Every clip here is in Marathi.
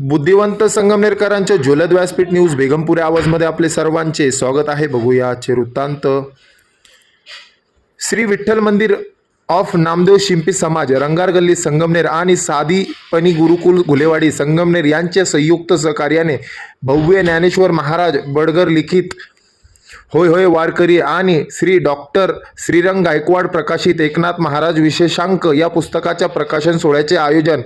बुद्धिवंत संगमनेरकरांच्या ज्वलद व्यासपीठ न्यूज बेगमपुरी आवाजमध्ये आपले सर्वांचे स्वागत आहे. बघूया आजचे वृत्तांत. श्री विठ्ठल मंदिर ऑफ नामदेव शिंपी समाज रंगार गल्ली संगमनेर आणि साधीपणी गुरुकुल घुलेवाडी संगमनेर यांच्या संयुक्त सहकार्याने भव्य ज्ञानेश्वर महाराज बडगर लिखित होय होय वारकरी आणि श्री डॉक्टर श्रीरंग गायकवाड प्रकाशित एकनाथ महाराज विशेषांक या पुस्तकाच्या प्रकाशन सोहळ्याचे आयोजन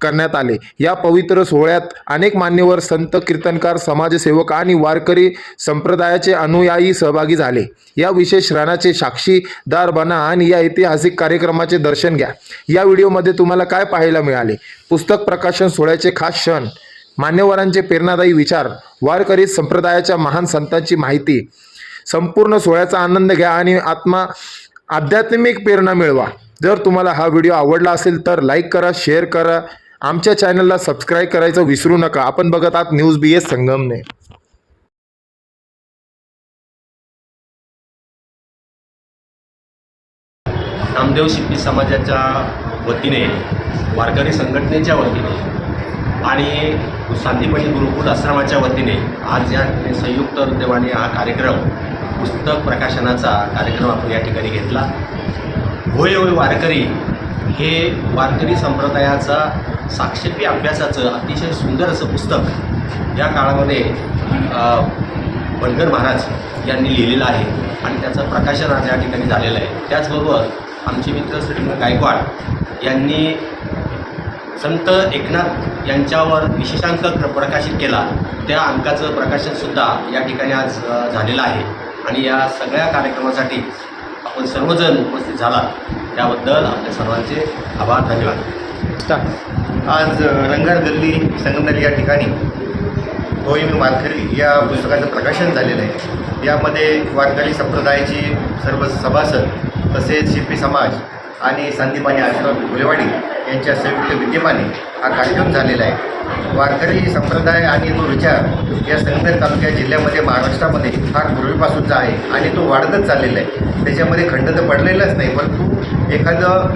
करण्यात आले. या पवित्र सोहळ्यात अनेक मान्यवर संत कीर्तनकार समाजसेवक आणि वारकरी संप्रदायाचे अनुयायी सहभागी झाले. या विशेष रानाचे साक्षीदार बना आणि या ऐतिहासिक कार्यक्रमाचे दर्शन घ्या. या व्हिडिओमध्ये तुम्हाला काय पाहायला मिळाले? पुस्तक प्रकाशन सोहळ्याचे खास क्षण मान्यवरांचे प्रेरणादायी विचार वारकरी संप्रदायाच्या महान संतांची माहिती. संपूर्ण सोहळ्याचा आनंद घ्या आणि आत्मा आध्यात्मिक प्रेरणा मिळवा. जर तुम्हाला हा व्हिडिओ आवडला असेल तर लाईक करा शेअर करा. आमच्या चॅनलला सबस्क्राईब करायचं विसरू नका. आपण बघत आहात न्यूज बी एस संगमने. नामदेव शिंपी समाजाच्या वतीने वारकरी संघटनेच्या वतीने आणि शांतीपणी गुरुकुल आश्रमाच्या वतीने आज या संयुक्त उद्यमाने हा कार्यक्रम पुस्तक प्रकाशनाचा कार्यक्रम आपण या ठिकाणी घेतला. होय होय वारकरी हे वारकरी संप्रदायाचा साक्षेपी अभ्यासाचं अतिशय सुंदर असं पुस्तक या काळामध्ये अ, बनगर महाराज यांनी लिहिलेलं आहे आणि त्याचं प्रकाशन आज या ठिकाणी झालेलं आहे. त्याचबरोबर आमचे मित्र श्रीमंत गायकवाड यांनी संत एकनाथ यांच्यावर विशेषांक प्रकाशित केला. त्या अंकाचं प्रकाशनसुद्धा या ठिकाणी आज झालेलं आहे. आणि या सगळ्या कार्यक्रमासाठी आपण सर्वजण उपस्थित झाला त्याबद्दल आपल्या सर्वांचे आभार धन्यवाद. आज रंगार गल्ली संगमनेर या ठिकाणी होय मी वारकरी या पुस्तकाचं प्रकाशन झालेलं आहे. यामध्ये वारकरी संप्रदायाची सर्व सभासद तसेच शिल्पी समाज आणि संदीपानी आशीर्वाद भुलेवाडी यांच्या संयुक्त विद्यमाने हा कार्यक्रम झालेला आहे. वारकरी संप्रदाय आणि तो विचार या संगमेर तालुक्या जिल्ह्यामध्ये महाराष्ट्रामध्ये फार पूर्वीपासूनचा आहे आणि तो वाढतच चाललेला आहे. त्याच्यामध्ये खंड तर पडलेलाच नाही परंतु एखादं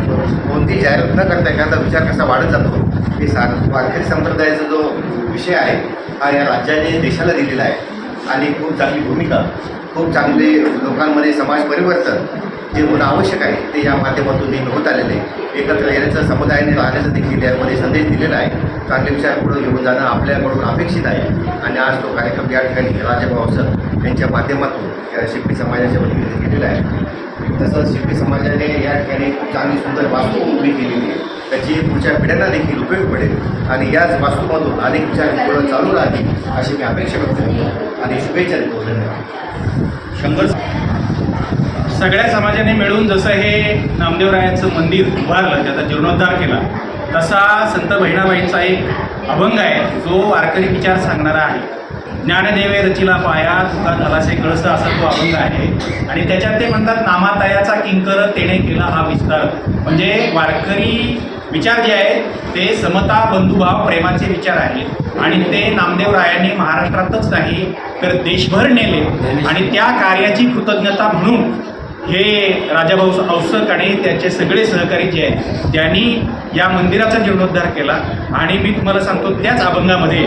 कोणती जाहिरात न करता एखादा विचार कसा वाढत जातो हे सार वारकरी संप्रदायाचा जो विषय आहे हा या राज्याने देशाला दिलेला आहे. आणि खूप चांगली भूमिका खूप चांगले लोकांमध्ये समाज परिवर्तन जे होणं आवश्यक आहे ते या माध्यमातून नेहमी होत आलेले आहे. एकत्र येण्याचा समुदायाने राहण्याचा देखील यामध्ये संदेश दिलेला आहे. चांगले विचार पुढे घेऊन जाणं आपल्याकडून अपेक्षित आहे. आणि आज तो कार्यक्रम या ठिकाणी राजाभाऊ सर यांच्या माध्यमातून या शिल्पी समाजाच्या वतीने केलेला आहे. तसंच शिल्पी समाजाने या ठिकाणी खूप चांगली सुंदर वास्तू उभी केलेली आहे. त्याची पुढच्या पिढ्यांना देखील उपयोग पडेल. आणि याच वास्तूमधून अनेक विचार पुढं चालू राहतील अशी मी अपेक्षा करतो. आणि शुभेच्छा देतो. शंभर सगळ्या समाजाने मिळून जसं हे नामदेवरायाचं मंदिर उभारलं त्याचा जीर्णोद्धार केला तसा संत बहिणाबाईंचा एक अभंग आहे जो वारकरी विचार सांगणारा आहे. ज्ञानदेवे रचिला पाया तुका झालासे कळस असा तो अभंग आहे. आणि त्याच्यात ते म्हणतात नामातायाचा किंकर तेने केला हा विस्तार. म्हणजे वारकरी विचार जे आहेत ते समता बंधुभाव प्रेमाचे विचार आहेत. आणि ते नामदेवरायांनी महाराष्ट्रातच नाही तर देशभर नेले. आणि त्या कार्याची कृतज्ञता म्हणून हे राजाभाऊ औसक आणि त्याचे सगळे सहकारी जे आहेत त्यांनी या मंदिराचा जीर्णोद्धार केला. आणि मी तुम्हाला सांगतो त्याच अभंगामध्ये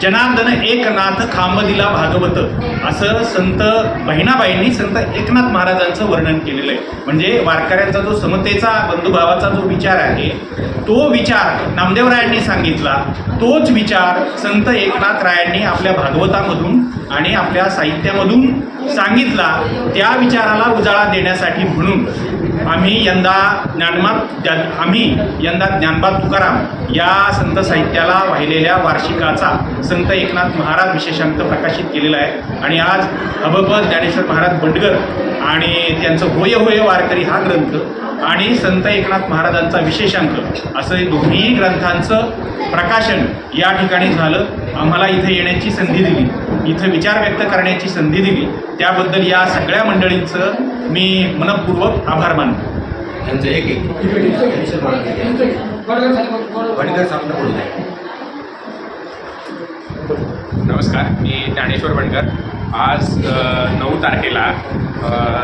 जनार्दन एकनाथ खांब दिला भागवत. असं संत बहिणाबाईंनी संत एकनाथ महाराजांचं वर्णन केलेलं आहे. म्हणजे वारकऱ्यांचा जो समतेचा बंधुभावाचा जो विचार आहे तो विचार नामदेवरायांनी सांगितला. तोच विचार संत एकनाथ रायांनी आपल्या भागवतामधून आणि आपल्या साहित्यामधून सांगितला. त्या विचाराला उजाळा देण्यासाठी म्हणून आम्ही यंदा ज्ञानमात ज्ञान आम्ही यंदा ज्ञानबा तुकाराम या संत साहित्याला वाहिलेल्या वार्षिकाचा संत एकनाथ महाराज विशेषांक प्रकाशित केलेला आहे. आणि आज अभपद ज्ञानेश्वर महाराज बंडगर आणि त्यांचं होय होय वारकरी हा ग्रंथ आणि संत एकनाथ महाराजांचा विशेषांक असं हे दोन्ही ग्रंथांचं प्रकाशन या ठिकाणी झालं. आम्हाला इथं येण्याची संधी दिली. इथं विचार व्यक्त करण्याची संधी दिली. त्याबद्दल या सगळ्या मंडळींचं मी मनपूर्वक आभार मानतो. यांचं एक एक. नमस्कार मी ज्ञानेश्वर वणकर आज नऊ तारखेला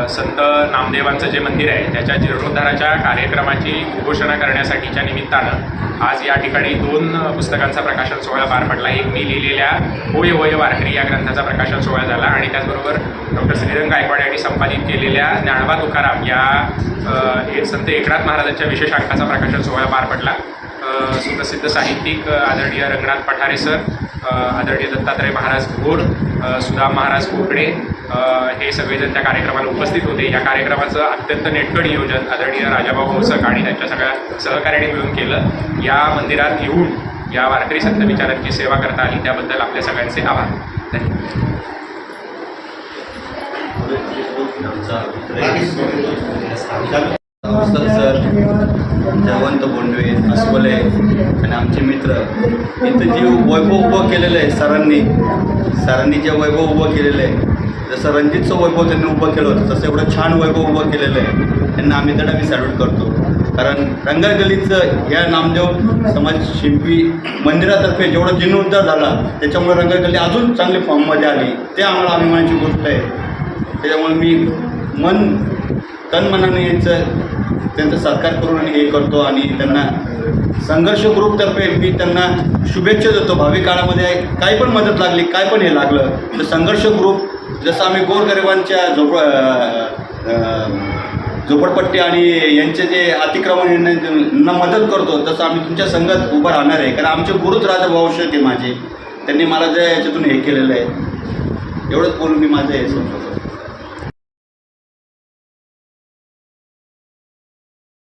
संत नामदेवांचं जे मंदिर आहे त्याच्या जीर्णोद्धाराच्या कार्यक्रमाची घोषणा करण्यासाठीच्या निमित्तानं आज या ठिकाणी दोन पुस्तकांचा प्रकाशन सोहळा पार पडला. एक मी लिहिलेल्या होय होय वारकरी या ग्रंथाचा प्रकाशन सोहळा झाला आणि त्याचबरोबर डॉक्टर श्रीरंग गायकवाड यांनी संपादित केलेल्या ज्ञानबा तुकाराम या एक संत एकनाथ महाराजांच्या विशेष अंकाचा प्रकाशन सोहळा पार पडला. सुप्रसिद्ध साहित्यिक आदरणीय रंगनाथ पठारे सर आदरणीय दत्तात्रय महाराज घोड अ, सुदाम महाराज कोकडे हे सगळेजण त्या कार्यक्रमाला उपस्थित होते. या कार्यक्रमाचं अत्यंत नेटकं नियोजन आदरणीय राजाभाऊ होसक आणि त्यांच्या सगळ्या सहकार्याने मिळून केलं. या मंदिरात येऊन या वारकरी संत विचारांची सेवा करता आली. त्याबद्दल आपल्या सगळ्यांचे आभार. धन्यवाद. जयवंत बोंडवे अस्वले आणि आमचे मित्र. इथं जे वैभव उभं केलेलं आहे सरांनी. सरांनी जे वैभव उभं केलेलं आहे जसं रणजितचं वैभव त्यांनी उभं केलं होतं तसं एवढं छान वैभव उभं केलेलं आहे. त्यांना आम्ही त्याला मी सॅल्यूट करतो. कारण रंगगल्लीचं या नामदेव समाज शिल्पी मंदिरातर्फे जेवढा जीर्णोद्धार झाला त्याच्यामुळे रंगगल्ली अजून चांगली फॉर्ममध्ये आली. ते आम्हाला अभिमानाची गोष्ट आहे. त्याच्यामुळे मी मन तन मनाने यांचं त्यांचा सत्कार करून आणि हे करतो आणि त्यांना संघर्ष ग्रुपतर्फे मी त्यांना शुभेच्छा देतो. भावी काळामध्ये काही पण मदत लागली काय पण हे लागलं तर संघर्ष ग्रुप जसं आम्ही गोरगरिबांच्या झोप झोपडपट्टी आणि यांचे जे अतिक्रमण यांना मदत करतो तसं आम्ही तुमच्या संघात उभं राहणार आहे. कारण आमचे गुरुच राजा भाऊशेत आहे माझे. त्यांनी मला जे याच्यातून हे केलेलं आहे. एवढंच बोलून मी माझं हे संपवतो.